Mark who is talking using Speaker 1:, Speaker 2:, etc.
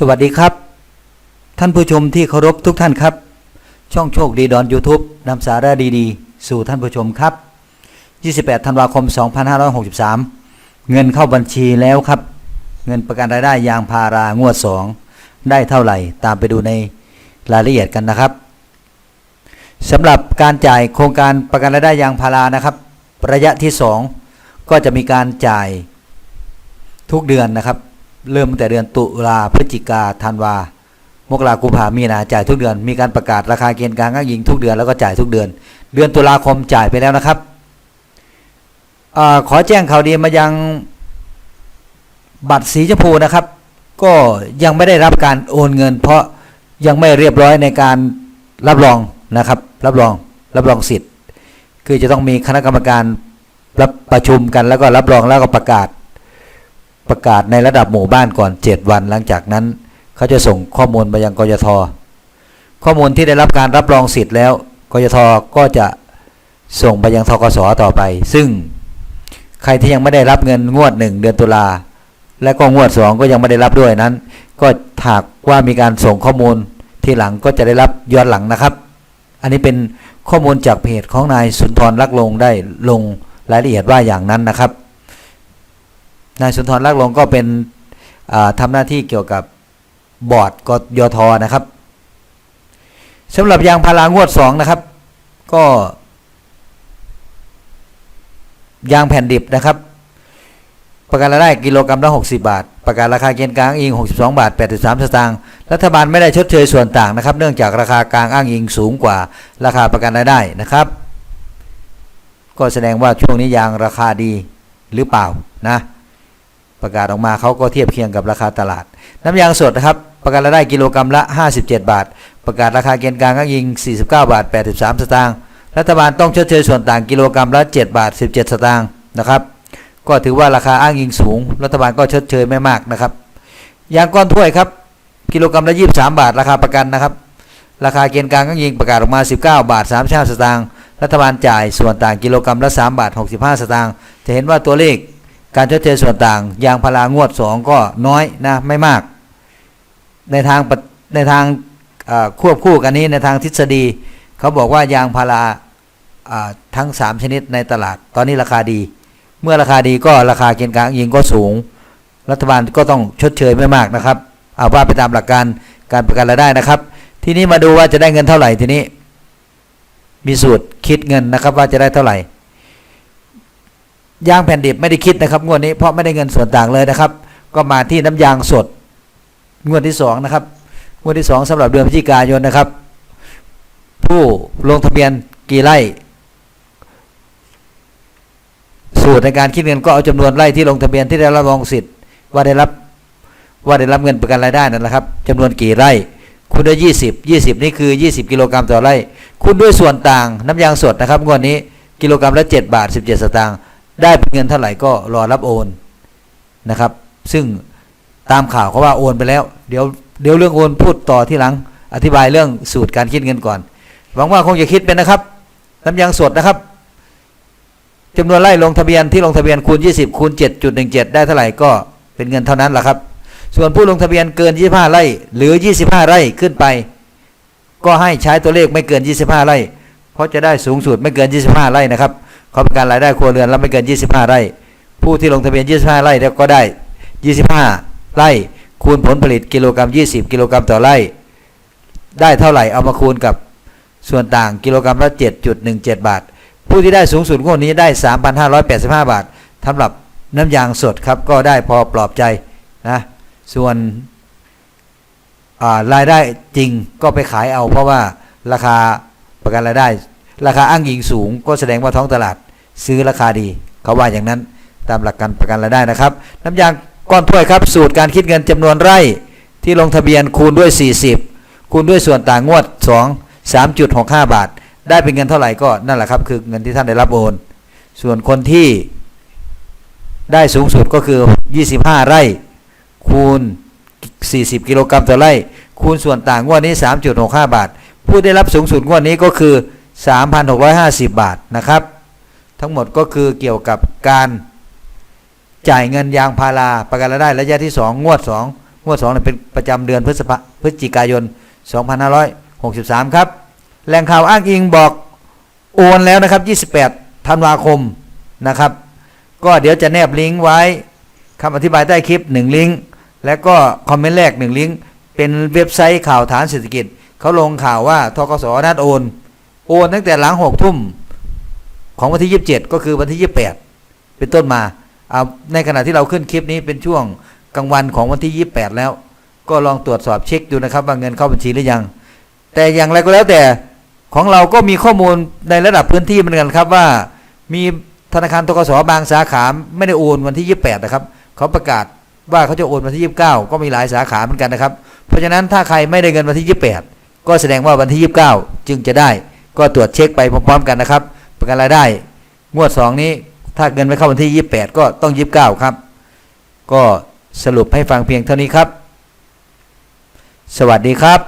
Speaker 1: สวัสดีครับ ท่านผู้ชมที่เคารพทุกท่านครับ ช่องโชคดีดอน YouTube นำสาระดีๆ สู่ท่านผู้ชมครับ 28 ธันวาคม 2563 เงินเข้าบัญชีแล้วครับ เงินประกันรายได้ยางพารางวด 2 ได้เท่าไหร่ ตามไปดูในรายละเอียดกันนะครับสำหรับการจ่ายโครงการประกันรายได้ยางพารานะครับ ระยะที่ 2 ก็จะมีการจ่ายทุกเดือนนะครับ เริ่มตั้งแต่เดือนตุลาพฤศจิกาธันวามกรากุมภามีนาจ่ายทุกเดือน มีการประกาศราคาเกณฑ์การอ้างยิงทุกเดือนแล้วก็จ่ายทุกเดือน เดือนตุลาคมจ่ายไปแล้วนะครับอขอแจ้งข่าวดีมายังบัตรสีชมพูนะครับ ก็ยังไม่ได้รับการโอนเงิน เพราะยังไม่เรียบร้อยในการรับรองนะครับ รับรองรับรองสิทธิ์ คือจะต้องมีคณะกรรมการรับประชุมกันแล้วก็รับรองแล้วก็ประกาศ ประกาศในระดับหมู่บ้านก่อน 7 วัน หลังจากนั้นเขาจะส่งข้อมูลไปยังกยทข้อมูลที่ได้รับการรับรองสิทธิ์แล้วกยทก็จะส่งไปยังทกสต่อไป ซึ่งใครที่ยังไม่ได้รับเงินงวด 1 เดือนตุลาและก็งวด 2 ก็ยังไม่ได้รับด้วยนั้น ก็หากว่ามีการส่งข้อมูลที่หลังก็จะได้รับย้อนหลังนะครับ อันนี้เป็นข้อมูลจากเพจของนายสุนทรลักลงได้ลงรายละเอียดว่าอย่างนั้นนะครับ นายสุนทรลักษ์ลงก็เป็นอ่าทำหน้าที่เกี่ยวกับบอร์ดกยทนะครับสำหรับยางพารางวด2นะครับ ก็ ยางแผ่นดิบนะครับ ประกันรายได้กิโลกรัมละ60 บาท ประกันราคาเกณฑ์กลางอิง 62 บาท 83 สตางค์รัฐบาลไม่ได้ชดเชยส่วนต่างนะครับ เนื่องจากราคากลางอ้างอิงสูงกว่าราคาประกันรายได้นะครับ ก็แสดงว่าช่วงนี้ยางราคาดีหรือเปล่านะ ประกาศออกมาเขาก็เทียบเคียงกับราคาตลาด น้ำยางสดนะครับประกันรายได้กิโลกรัมละ 57 บาท ประกาศราคาเกณฑ์กลางอ้างอิง 49 บาท 83 สตางค์รัฐบาลต้องชดเชยส่วนต่างกิโลกรัมละ 7 บาท 17 สตางค์นะครับ ก็ถือว่าราคาอ้างอิงสูง รัฐบาลก็ชดเชยไม่มากนะครับยางก้อนถ้วยครับกิโลกรัมละ 23 บาท ราคาประกันนะครับ ราคาเกณฑ์กลางอ้างอิงประกาศออกมา 19 บาท35สตางค์รัฐบาลจ่ายส่วนต่างกิโลกรัมละ 3 บาท 65 สตางค์จะเห็นว่าตัวเลข การชดเชยส่วนต่าง ยางพารางวด2ก็น้อยนะไม่มาก ในทางในทางควบคู่กันนี้ในทางทฤษฎี เขาบอกว่ายางพาราอ่าทั้ง 3 ชนิดในตลาด ตอนนี้ราคาดี เมื่อราคาดีก็ราคาเกณฑ์กลางยิงก็สูง รัฐบาลก็ต้องชดเชยไม่มากนะครับ เอาว่าไปตามหลักการการประกันรายได้นะครับ ทีนี้มาดูว่าจะได้เงินเท่าไหร่ทีนี้ มีสูตรคิดเงินนะครับว่าจะได้เท่าไหร่ ยางแผ่นดิบไม่ได้คิดนะครับงวดนี้เพราะไม่ได้เงินส่วนต่างเลยนะครับ ก็มาที่น้ำยางสด งวดที่สองนะครับงวดที่สองสำหรับเดือนพฤศจิกายนนะครับ ผู้ลงทะเบียนกี่ไร่ สูตรในการคิดเงินก็เอาจำนวนไร่ที่ลงทะเบียนที่ได้รับรองสิทธิ์ว่าได้รับว่าได้รับเงินประกันรายได้นั่นแหละครับจำนวนกี่ไร่คุณด้วยยี่สิบยี่สิบนี่คือยี่สิบกิโลกรัมต่อไร่คุณด้วยส่วนต่างน้ำยางสดนะครับงวดนี้กิโลกรัมละเจ็ดบาทสิบเจ็ดสตางค์ ได้เป็นเงินเท่าไหร่ก็รอรับโอนนะครับ ซึ่งตามข่าวเขาว่าโอนไปแล้ว เดี๋ยวเดี๋ยวเรื่องโอนพูดต่อที่หลัง อธิบายเรื่องสูตรการคิดเงินก่อน หวังว่าคงจะคิดเป็นนะครับน้ำยางสดนะครับจำนวนไร่ลงทะเบียนที่ลงทะเบียนคูณ 20คูณ7.17 ได้เท่าไหร่ก็เป็นเงินเท่านั้นแหละครับ ส่วนผู้ลงทะเบียนเกิน 25 ไร่ หรือ 25 ไร่ขึ้นไป ก็ให้ใช้ตัวเลขไม่เกิน 25 ไร่ เพราะจะได้สูงสุดไม่เกิน 25 ไร่นะครับ เขาเประกันรายได้ครัวเรือนแล้วไม่เกิน 25 ไร่ ผู้ที่ลงทะเบียน 25 ไร่แล้วก็ได้ 25 ไร่ คูณผลผลิตกิโลกรัม 20 กิโลกรัมต่อไร่ ได้เท่าไหร่เอามาคูณกับส่วนต่างกิโลกรัมละ7.17 บาท ผู้ที่ได้สูงสุดงวดนี้ได้ 3,585 บาทสำหรับน้ำยางสดครับก็ได้พอปลอบใจนะส่วนารายได้จริงก็ไปขายเอาเพราะว่าราคาประกันรายได้ ราคาอ้างอิงสูงก็แสดงว่าท้องตลาด ซื้อราคาดีเขาว่าอย่างนั้นตามหลักการประกันรายได้นะครับ น้ำยางก้อนถ้วยครับ สูตรการคิดเงินจำนวนไร่ที่ลงทะเบียนคูณด้วย 40 คูณด้วยส่วนต่างงวด 2 3.65 บาท ได้เป็นเงินเท่าไหร่ก็นั่นแหละครับ คือเงินที่ท่านได้รับโอน ส่วนคนที่ได้สูงสุดก็คือ 25 ไร่คูณ 40 กิโลกรัมต่อไร่ คูณส่วนต่างงวดนี้ 3.65 บาท ผู้ได้รับสูงสุดงวดนี้ก็คือ 3,650 บาทนะครับ ทั้งหมดก็คือเกี่ยวกับการจ่ายเงินยางพาราประกันรายได้ระยะที่ 2 งวด 2 งวด2เนี่ยเป็นประจำเดือนพฤษภาพฤศจิกายน 2563 ครับ แหล่งข่าวอ้างอิงบอกโอนแล้วนะครับ 28 ธันวาคมนะครับ ก็เดี๋ยวจะแนบลิงก์ไว้คำอธิบายใต้คลิป 1 ลิงก์แล้วก็คอมเมนต์แรก 1 ลิงก์เป็นเว็บไซต์ข่าวฐานเศรษฐกิจเขาลงข่าวว่าทกสนัดโอน โอนตั้งแต่หลัง6ทุ่ม ของวันที่ 27 ก็คือวันที่ 28 เป็นต้นมาเอาในขณะที่เราขึ้นคลิปนี้เป็นช่วงกลางวันของวันที่ 28 แล้ว ก็ลองตรวจสอบเช็คดูนะครับว่าเงินเข้าบัญชีหรือยัง แต่อย่างไรก็แล้วแต่ของเราก็มีข้อมูลในระดับพื้นที่เหมือนกันครับว่า มีธนาคารทกสบางสาขาไม่ได้โอนวันที่ 28 นะครับเขาประกาศว่าเขาจะโอนวันที่ 29 ก็มีหลายสาขาเหมือนกันนะครับ เพราะฉะนั้นถ้าใครไม่ได้เงินวันที่ 28 ก็แสดงว่าวันที่ 29 จึงจะได้ ก็ตรวจเช็คไปพร้อมๆกันนะครับ ประกันรายได้ งวด 2 นี้ ถ้าเงินไม่เข้าวันที่ 28 ก็ต้อง 29 ครับ ก็สรุปให้ฟังเพียงเท่านี้ครับ สวัสดีครับ